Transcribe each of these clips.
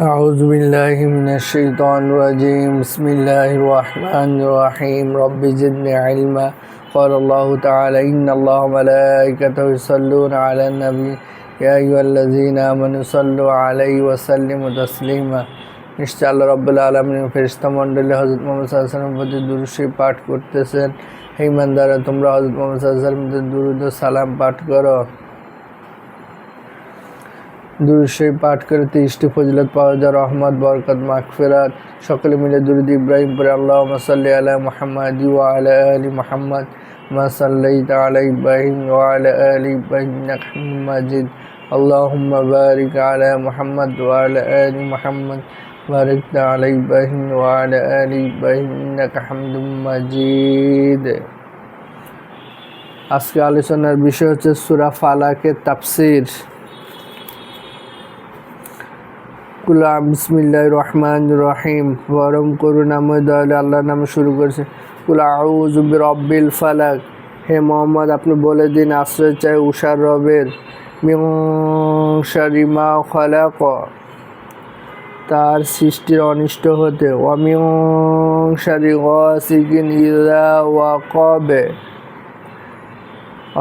أعوذ بالله من الشيطان الرجيم بسم الله الرحمن الرحيم رب زدني علما قال الله تعالى إن الله وملائكته يصلون على النبي يا أيها الذين آمنوا صلوا عليه وسلموا تسليما নিশ্চয় আল্লাহ রব্বুল আলমিন ফেরিস্তা মণ্ডলী হজরত মোহাম্মদ সাল্লামের প্রতি দুরুশি পাঠ করতেছেন হে ইমানদারা তোমরা হজরত মোহাম্মদ সাল্লামের দুরুদ ও সালাম পাঠ করো দুরুশই পাঠ করে তিরিশটি ফজিলত পাওয়া যায় রহমত বরকত মাগফিরাত সকলে মিলে দুরুদ ইব্রাহিম পরে আল্লাহ সাল্লি আলা মোহাম্মদ ওয়া আলা আলি মোহাম্মদ মা সাল্লাইতা আলা ইব্রাহিম ওয়া আলা আলি ইব্রাহিম ইন্নাকা হামিদুম মাজিদ اللهم بارك على محمد وعلى آل محمد بارك على إبراهيم وعلى آل إبراهيم إنك حمد مجيد আজকে আলোচনার বিষয় হচ্ছে সুরা ফালাকের তাফসির কুলাম বিসমিল্লাহ রহমান রহিম বরম করুণাময় দয়ালু আল্লাহর নামে শুরু করেছে কুলা রব্বিল ফালাক হে মোহাম্মদ আপনি বলে দিন আশ্রয় চাই উষার রবের মিংসারিমা ফালাক তার সৃষ্টির অনিষ্ট হতে অমিংসারি গিন ইরা ওয়া কবে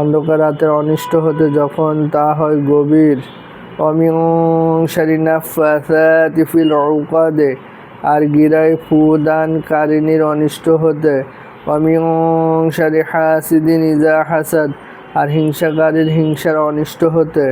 অন্ধকার রাতের অনিষ্ট হতে যখন তা হয় গভীর ومن شر النفاثات في العقد আর গিরায় ফুদান কারিনীর অনিষ্ট হতে অমিং হাসিদিন ইজা হাসাদ আর হিংসাকারীর হিংসার অনিষ্ট হতে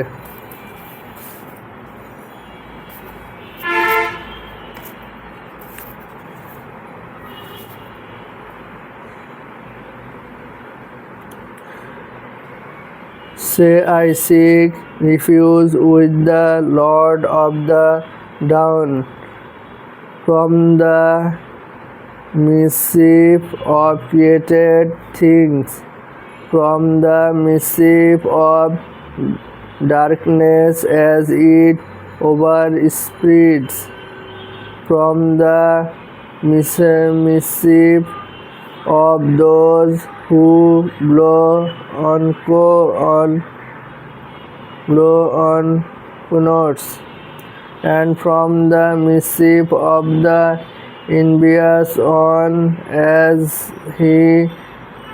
Say I seek refuge with the Lord of the Dawn, from the mischief of created things, from the mischief of darkness as it overspreads, from the mischief of those who blow on co on blow on connotes and from the mischief of the envious on as he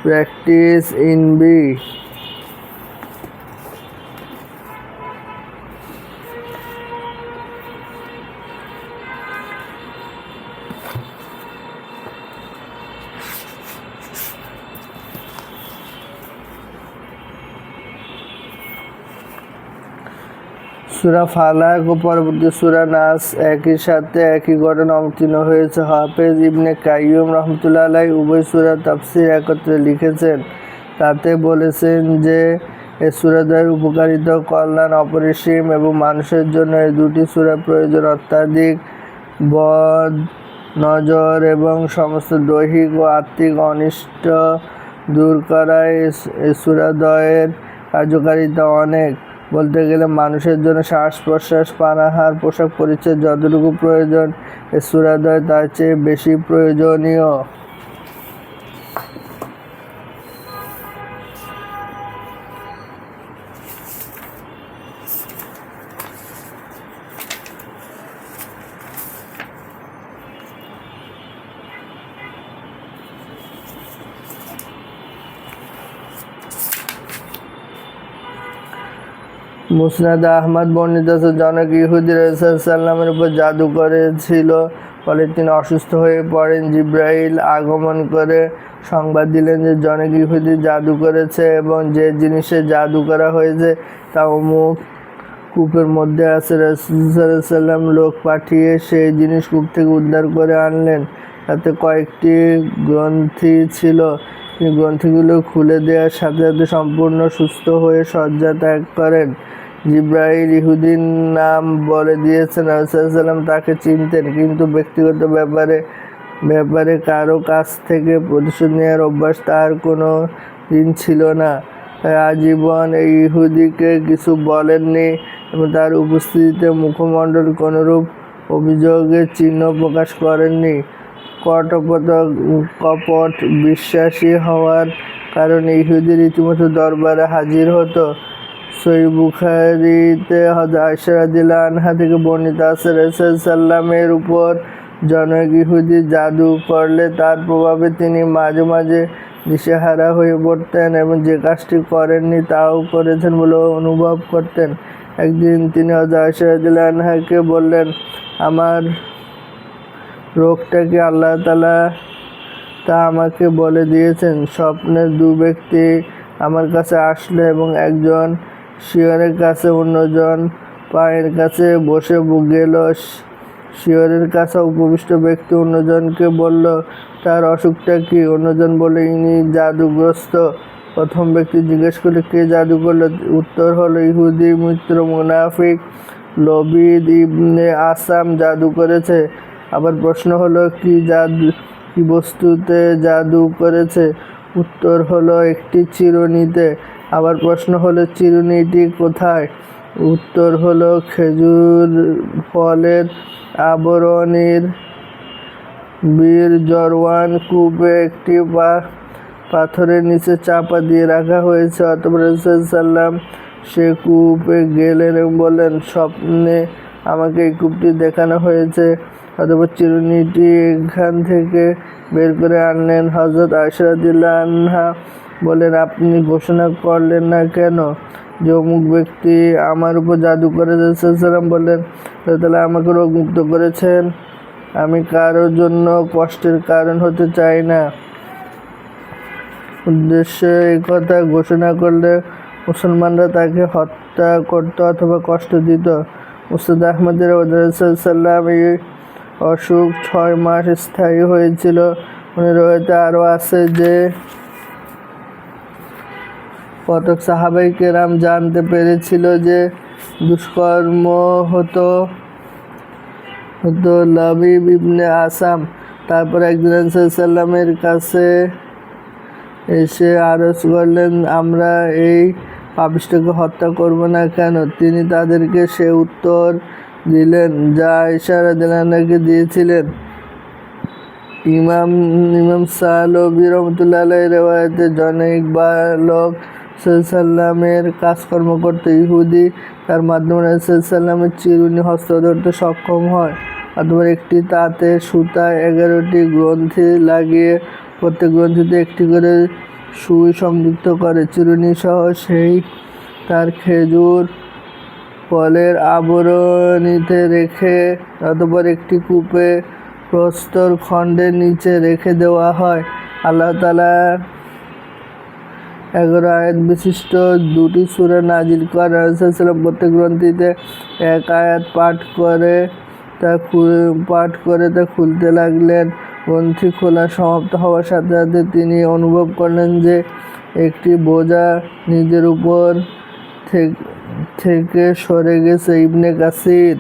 practice in be সুরা ফালাক ও পরবর্তী সুরা নাস একই সাথে একই ঘটনা অবতীর্ণ হয়েছে হাফেজ ইবনে কাইম রহমতুল্লাহ আলাই উভয় সুরা তাফসির একত্রে লিখেছেন তাতে বলেছেন যে এ সুরাদের উপকারিতা কল্যাণ অপরিসীম এবং মানুষের জন্য এই দুটি সুরা প্রয়োজন অত্যাধিক বদ নজর এবং সমস্ত দৈহিক ও আত্মিক অনিষ্ট দূর করায় এ সুরাদয়ের কার্যকারিতা অনেক বলতে গেলে মানুষের জন্য শ্বাস প্রশ্বাস পানাহার পোশাক পরিচ্ছদ যতটুকু প্রয়োজন সুরাদয় তার চেয়ে বেশি প্রয়োজনীয় মুসনাদ আহমদ বর্ণিত জনক ইহুদি রসাল্লামের উপর জাদু করেছিল ফলে তিনি অসুস্থ হয়ে পড়েন জিব্রাইল আগমন করে সংবাদ দিলেন যে জনক ইহুদি জাদু করেছে এবং যে জিনিসে জাদু করা হয়েছে তা অমুক কূপের মধ্যে আছে রসুল্লাম লোক পাঠিয়ে সেই জিনিস কূপ থেকে উদ্ধার করে আনলেন তাতে কয়েকটি গ্রন্থি ছিল গ্রন্থিগুলো খুলে দেওয়ার সাথে সাথে সম্পূর্ণ সুস্থ হয়ে শয্যা ত্যাগ করেন জিব্রাহিল ইহুদিন নাম বলে দিয়েছেন আলসালাম তাকে চিনতেন কিন্তু ব্যক্তিগত ব্যাপারে ব্যাপারে কারো কাছ থেকে প্রতিশোধ নেওয়ার অভ্যাস তার কোনো দিন ছিল না আজীবন এই ইহুদিকে কিছু বলেননি এবং তার উপস্থিতিতে মুখমণ্ডল কোনোরূপ অভিযোগের চিহ্ন প্রকাশ করেননি কটকত কপট বিশ্বাসী হওয়ার কারণে ইহুদি রীতিমতো দরবারে হাজির হতো সই বুখারিতে আশরাদিল্লা আনহা থেকে বর্ণিত সাল্লামের উপর জনক ইহুদি জাদু করলে তার প্রভাবে তিনি মাঝে মাঝে দিশেহারা হয়ে পড়তেন এবং যে কাজটি করেননি তাও করেছেন বলে অনুভব করতেন একদিন তিনি আশরাদিল্লা আনহাকে বললেন আমার রোগটাকে আল্লাহ তালা তা আমাকে বলে দিয়েছেন স্বপ্নে দু ব্যক্তি আমার কাছে আসলো এবং একজন শিয়রের কাছে অন্যজন পায়ের কাছে বসে গেল শিয়রের কাছে উপবিষ্ট ব্যক্তি অন্যজনকে বলল তার অসুখটা কি অন্যজন বলে ইনি জাদুগ্রস্ত প্রথম ব্যক্তি জিজ্ঞেস করলে কে জাদু করলো উত্তর হলো ইহুদি মিত্র মুনাফিক লবিদ ইবনে আসাম জাদু করেছে আবার প্রশ্ন হলো কি জাদু কি বস্তুতে জাদু করেছে উত্তর হলো একটি চিরুনিতে আবার প্রশ্ন হলো চিরুনিটি কোথায় উত্তর হলো খেজুর ফলের আবরণের বীর জরওয়ান কূপে একটি পা পাথরের নিচে চাপা দিয়ে রাখা হয়েছে অথবা সে কূপে গেলেন এবং বললেন স্বপ্নে আমাকে এই কূপটি দেখানো হয়েছে অথবা চিরুনিটি এখান থেকে বের করে আনলেন হজরত আশরাদিল্লা আনহা বলেন আপনি ঘোষণা করলেন না কেন যে অমুক ব্যক্তি আমার উপর জাদু করে সালাম বললেন তাহলে আমাকে রোগমুক্ত করেছেন আমি কারোর জন্য কষ্টের কারণ হতে চাই না উদ্দেশ্যে এই কথা ঘোষণা করলে মুসলমানরা তাকে হত্যা করতো অথবা কষ্ট দিত মুস্তাদ আহমদের সাল্লাম এই অসুখ ছয় মাস স্থায়ী হয়েছিল রয়েছে আরও আছে যে কতক সাহাবাই কেরাম জানতে পেরেছিল যে দুষ্কর্ম হতো হতো লাবিব ইবনে আসাম তারপর একদিন সাল্লামের কাছে এসে আরজ করলেন আমরা এই পাপিষ্টকে হত্যা করব না কেন তিনি তাদেরকে সে উত্তর দিলেন যা ইশারা দিলানাকে দিয়েছিলেন ইমাম ইমাম সাহলবি রহমতুল্লাহ রেওয়ায়তে জনৈক বালক সাল্লামের কাজকর্ম করতে ইহুদি তার মাধ্যমে সাল্লামের চিরুনি হস্ত ধরতে সক্ষম হয় অথবা একটি তাতে সুতা এগারোটি গ্রন্থি লাগিয়ে প্রত্যেক গ্রন্থিতে একটি করে সুই সংযুক্ত করে চিরুনি সহ সেই তার খেজুর আবরণীতে রেখে অতপর একটি কূপে প্রস্তর খণ্ডের নিচে রেখে দেওয়া হয় আল্লাহ তালা এগারো আয়াত বিশিষ্ট দুটি সুরে নাজিল করেছিলাম প্রত্যেক গ্রন্থিতে এক আয়াত পাঠ করে তা পাঠ করে তা খুলতে লাগলেন গ্রন্থি খোলা সমাপ্ত হওয়ার সাথে সাথে তিনি অনুভব করলেন যে একটি বোঝা নিজের উপর থেকে থেকে সরে গেছে ইবনে কাসির